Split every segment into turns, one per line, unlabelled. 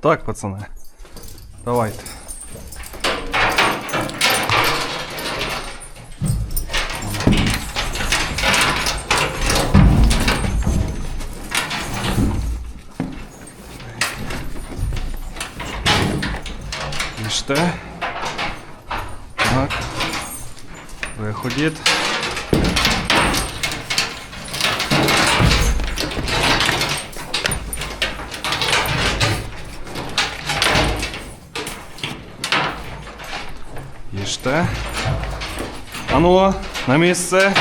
Так, пацани. Давайте. Ніжте. Так. Виходіть. Їжте. Ану, на місце.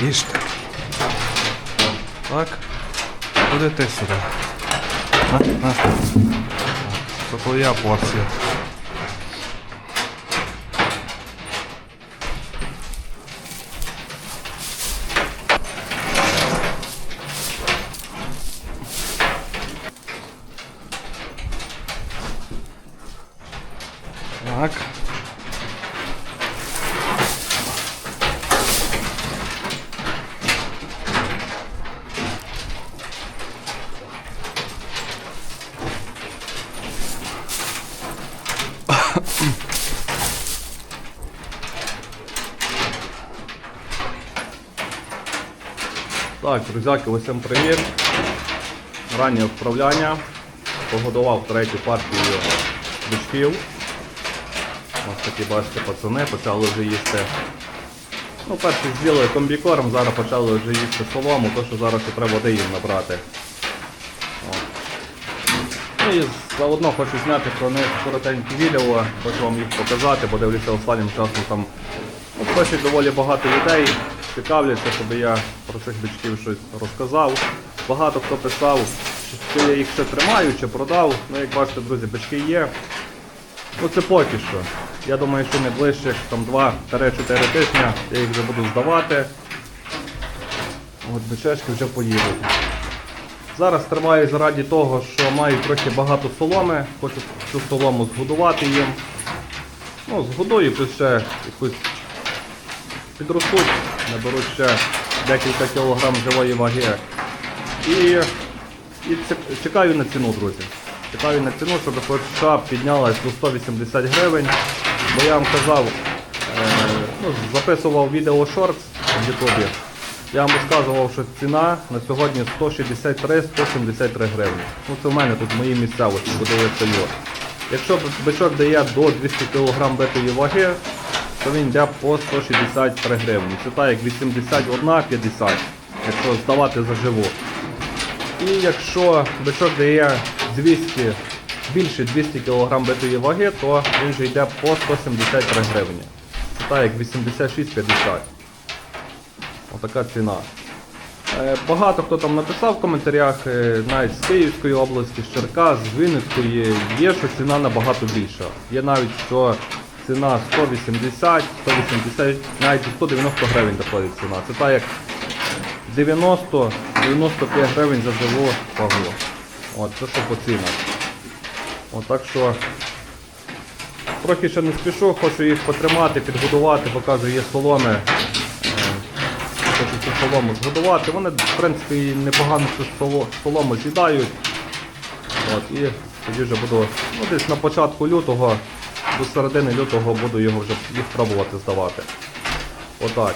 Їжте. Так. Куди ти сюди? На, на. Це твоя порція. Так. Так, друзяки, усім привіт. Раннє вправляння. Погодував третю партію бичків. Такі бачите пацани, почали вже їсти. Ну, перші з'їли комбікорм, зараз почали вже їсти солому, то що зараз ще треба води їм набрати. Ну і заодно хочу зняти про них коротенькі відео, хочу вам їх показати, бо дивлюся останнім часом там ну, пишуть доволі багато людей, цікавляться, щоб я про цих бичків щось розказав. Багато хто писав, чи я їх ще тримаю, чи продав. Ну, як бачите, друзі, бички є. Ну це поки що. Я думаю, що не ближче там 2-4 тижня я їх вже буду здавати. От бичечки вже поїдуть. Зараз тримаю заради того, що маю трохи багато соломи, хочу цю солому згодувати їм. Ну, згодую, плюс ще якусь підростуть, наберуть ще декілька кілограм живої ваги. І, і чекаю на ціну, друзі. Чекаю на ціну, щоб хоча піднялась до 180 гривень. Бо я вам казав, е, ну, записував відео шортс в Ютубі. Я вам розказував, що ціна на сьогодні 163-173 гривні. Ну це в мене тут в моїй місцевості, куди я стою. Якщо бичок дає до 200 кг битої ваги, то він йде по 163 гривні. Це так як 81,50, якщо здавати за живу. І якщо бичок дає 200, більше 200 кг битої ваги, то він вже йде по 173 гривні. Це так як 86,50. Отака ціна. Е, Багато хто там написав в коментарях, е, навіть з Київської області, з Черкас, з Вінницької, є, що ціна набагато більша. Є навіть, що ціна 180, 180, навіть 190 гривень доходить ціна. Це так як 90-95 гривень за живу вагу. От, це що по цінах. От, так що трохи ще не спішу, хочу їх потримати, підгодувати, покажу, є соломи. Е, Хочу цю солому згодувати. Вони, в принципі, непогано цю солому з'їдають. От, і тоді вже буду, ну десь на початку лютого, до середини лютого буду його вже їх пробувати здавати. Отак.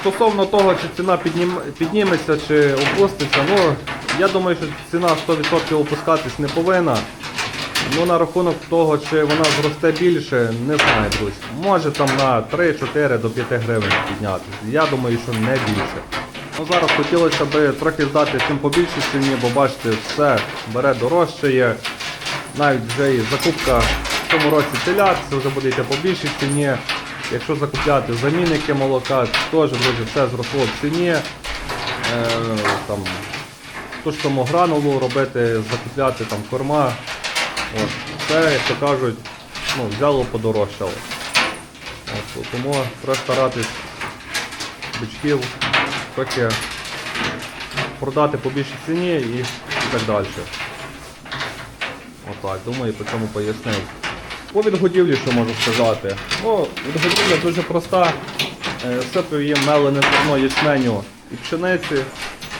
Стосовно того, чи ціна піднім, підніметься чи опуститься, ну я думаю, що ціна 100% опускатись не повинна. Ну на рахунок того, чи вона зросте більше, не знаю, друзі. Може там на 3-4 до 5 гривень піднятися. Я думаю, що не більше. Ну зараз хотілося б трохи здати цим більшій ціні, бо бачите, все бере дорожчає. Навіть вже і закупка в цьому році телят, це вже буде йти по більшій ціні. Якщо закупляти замінники молока, теж друзі, все зросло в ціні. Е, там, ту ж гранулу робити, закупляти там корма. От. Це, як то кажуть, ну, взяло подорожчало. От, тому треба старатись бичків трохи продати по більшій ціні і, так далі. Отак, думаю, по цьому пояснив. По відгодівлі, що можу сказати. Ну, відгодівля дуже проста. Е, Сипив їм мелене зерно ячменю і пшениці.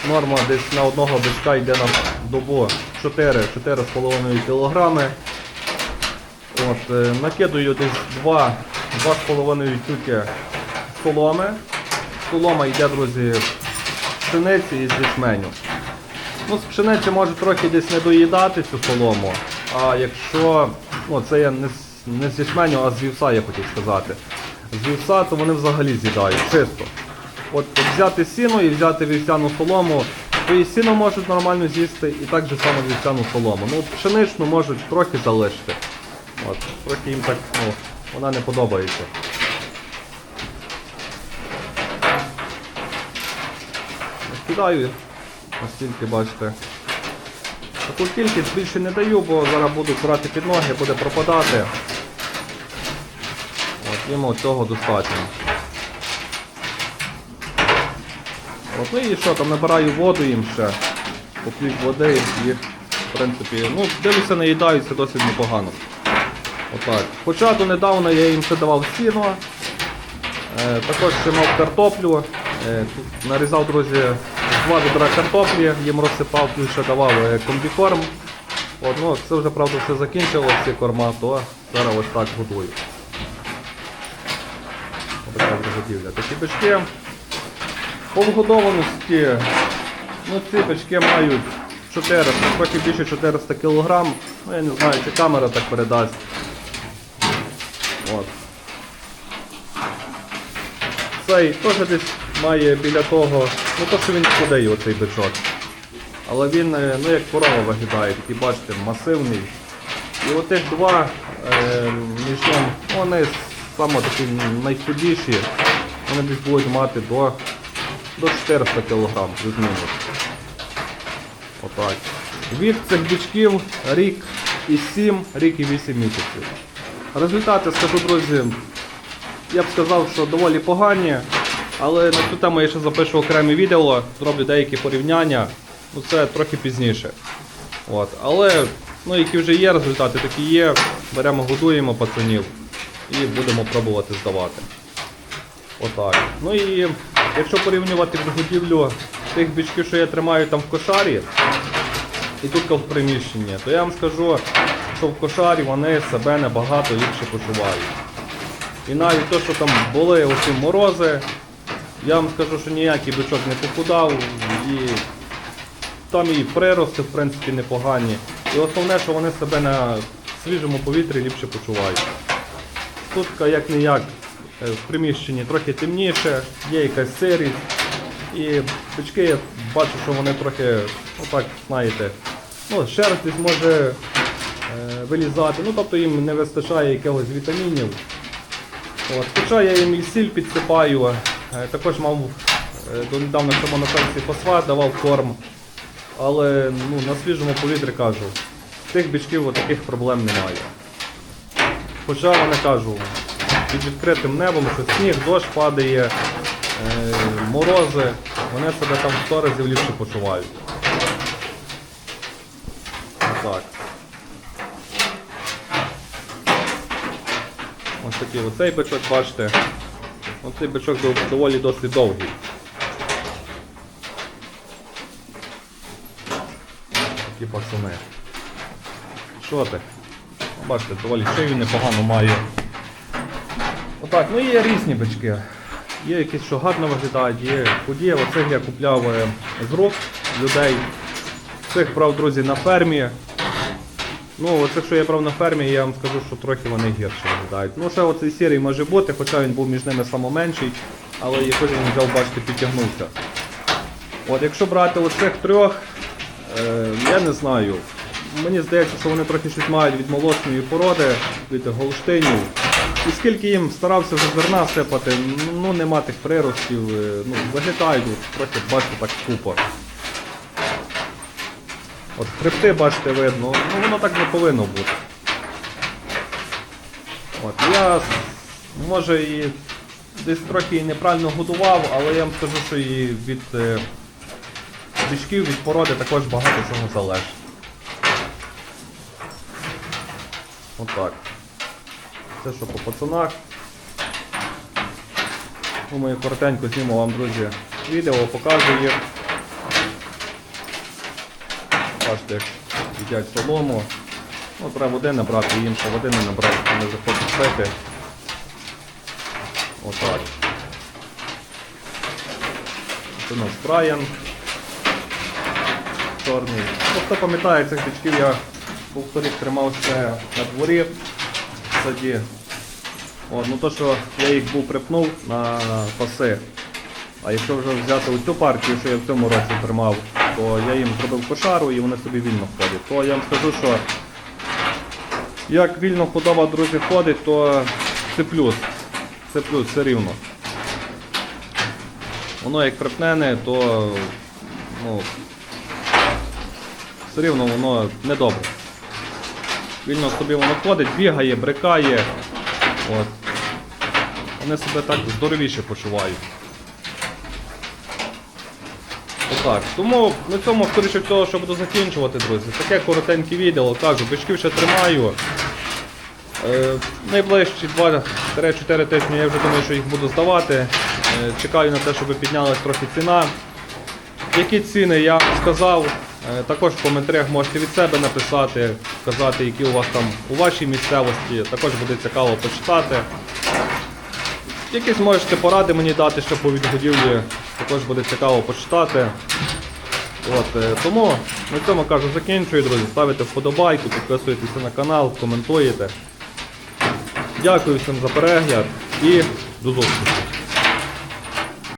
Норма десь на одного бичка йде на добу 4-4,5 кг. От, е, накидую десь 2 2,5 тюки соломи. Солома йде, друзі, з пшениці і з ячменю. Ну, з пшениці може трохи десь не доїдати цю солому. А якщо, ну це я не, з- не з ячменю, а з вівса, я хотів сказати. З вівса, то вони взагалі з'їдають, чисто. От взяти сіно і взяти вівсяну солому, то сіно можуть нормально з'їсти, і так же само вівсяну солому. Ну, пшеничну можуть трохи залишити. От, трохи їм так, ну, вона не подобається. Кидаю настільки, бачите. Таку кількість більше не даю, бо зараз буду брати під ноги, буде пропадати. От, їм цього достатньо. От, ну і що, там набираю воду їм ще. Поп'ють води і в принципі, ну, дивлюся, наїдаються досить непогано. Отак. Хоча донедавна я їм ще давав сіно. Е, також ще мав картоплю. Е, тут нарізав, друзі, два відра картоплі, їм розсипав, плюс ще давав е, комбікорм. От, ну, це вже правда все закінчилось, ці корма, то зараз ось так годую. Ось така заготівля. Такі бички. По вгодованості, ну ці бички мають 400, трохи більше 400 кг. Ну я не знаю, чи камера так передасть. От. Цей теж десь має біля того, ну то що він худий оцей бичок. Але він, е, ну як корова виглядає, такий бачите, масивний. І отих два е, між ним, ну, вони саме такі найхудіші, вони десь будуть мати до, до 400 кг, плюс-мінус. Отак. Вік цих бичків рік і 7, рік і 8 місяців. Результати, скажу, друзі, я б сказав, що доволі погані, але на цю тему я ще запишу окреме відео, зроблю деякі порівняння, ну це трохи пізніше. От. Але ну, які вже є результати, такі є. Беремо, годуємо пацанів і будемо пробувати здавати. Отак. Ну і якщо порівнювати годівлю тих бичків, що я тримаю там в кошарі, і тут в приміщенні, то я вам скажу, що в кошарі вони себе набагато ліпше почувають. І навіть те, що там були оці морози, я вам скажу, що ніякий бичок не похудав, і там і прирости, в принципі, непогані. І основне, що вони себе на свіжому повітрі ліпше почувають. Тут як не як в приміщенні трохи темніше, є якась сирість. І бички я бачу, що вони трохи, ну так, знаєте, ну, шерсть може е, вилізати, ну тобто їм не вистачає якихось вітамінів. От. Хоча я їм і сіль підсипаю, е, також мав е, донедавна в цьому на пенсії фосфат, давав корм. Але ну, на свіжому повітрі кажу, тих бичків таких проблем немає. Хоча вони кажу, під відкритим небом, що сніг, дощ падає, е, морози, вони себе там 100 разів ліпше почувають. Так. Ось такий оцей бичок, бачите. Оцей бичок доволі досить довгий. Такі пацани. Що ти? Бачите, доволі шию непогано має. Отак, ну є різні бички. Є якісь, що гарно виглядають, є худі. Оцих я купляв е, з рук людей. Цих брав, друзі, на фермі. Ну, оце, що я брав на фермі, я вам скажу, що трохи вони гірше виглядають. Ну, ще оцей сірий може бути, хоча він був між ними найменший, але якось він взяв, бачите, підтягнувся. От якщо брати оцих трьох, е, я не знаю. Мені здається, що вони трохи щось мають від молочної породи, від голштинів. І скільки їм старався вже зерна сипати, ну нема тих приростів, е, ну, виглядають от, трохи, бачите, так скупо. От хребти, бачите, видно, ну воно так не повинно бути. От, я може і десь трохи і неправильно годував, але я вам скажу, що і від е, бичків, від породи також багато чого залежить. Отак. Це що по пацанах. Думаю, коротенько зніму вам, друзі, відео, покажу їх. Бачите, як їдять солому. Ну, треба води набрати, їм ще води не набрати, вони вже хочуть пити. Отак. Це наш Брайан. Чорний. Ну, хто пам'ятає цих бичків, я був тримав ще на дворі саді. От, ну то, що я їх був припнув на паси. А якщо вже взяти оцю партію, що я в цьому році тримав, то я їм зробив кошару і вони собі вільно ходять. То я вам скажу, що як вільно худоба, друзі, ходить, то це плюс. Це плюс, все рівно. Воно як припнене, то ну, все рівно воно недобре. Вільно собі воно ходить, бігає, брикає. От. Вони себе так здоровіше почувають. Отак. Тому на цьому, скоріше всього, що буду закінчувати, друзі. Таке коротеньке відео, кажу, бичків ще тримаю. Е, найближчі 2-4 тижні я вже думаю, що їх буду здавати. Е, чекаю на те, щоб піднялась трохи ціна. Які ціни я сказав. Е, Також в коментарях можете від себе написати, сказати, які у вас там у вашій місцевості. Також буде цікаво почитати. Якісь можете поради мені дати, ще по відгодівлі, також буде цікаво почитати. От, е, тому на цьому кажу закінчую, друзі. Ставите вподобайку, підписуєтеся на канал, коментуєте. Дякую всім за перегляд і до зустрічі.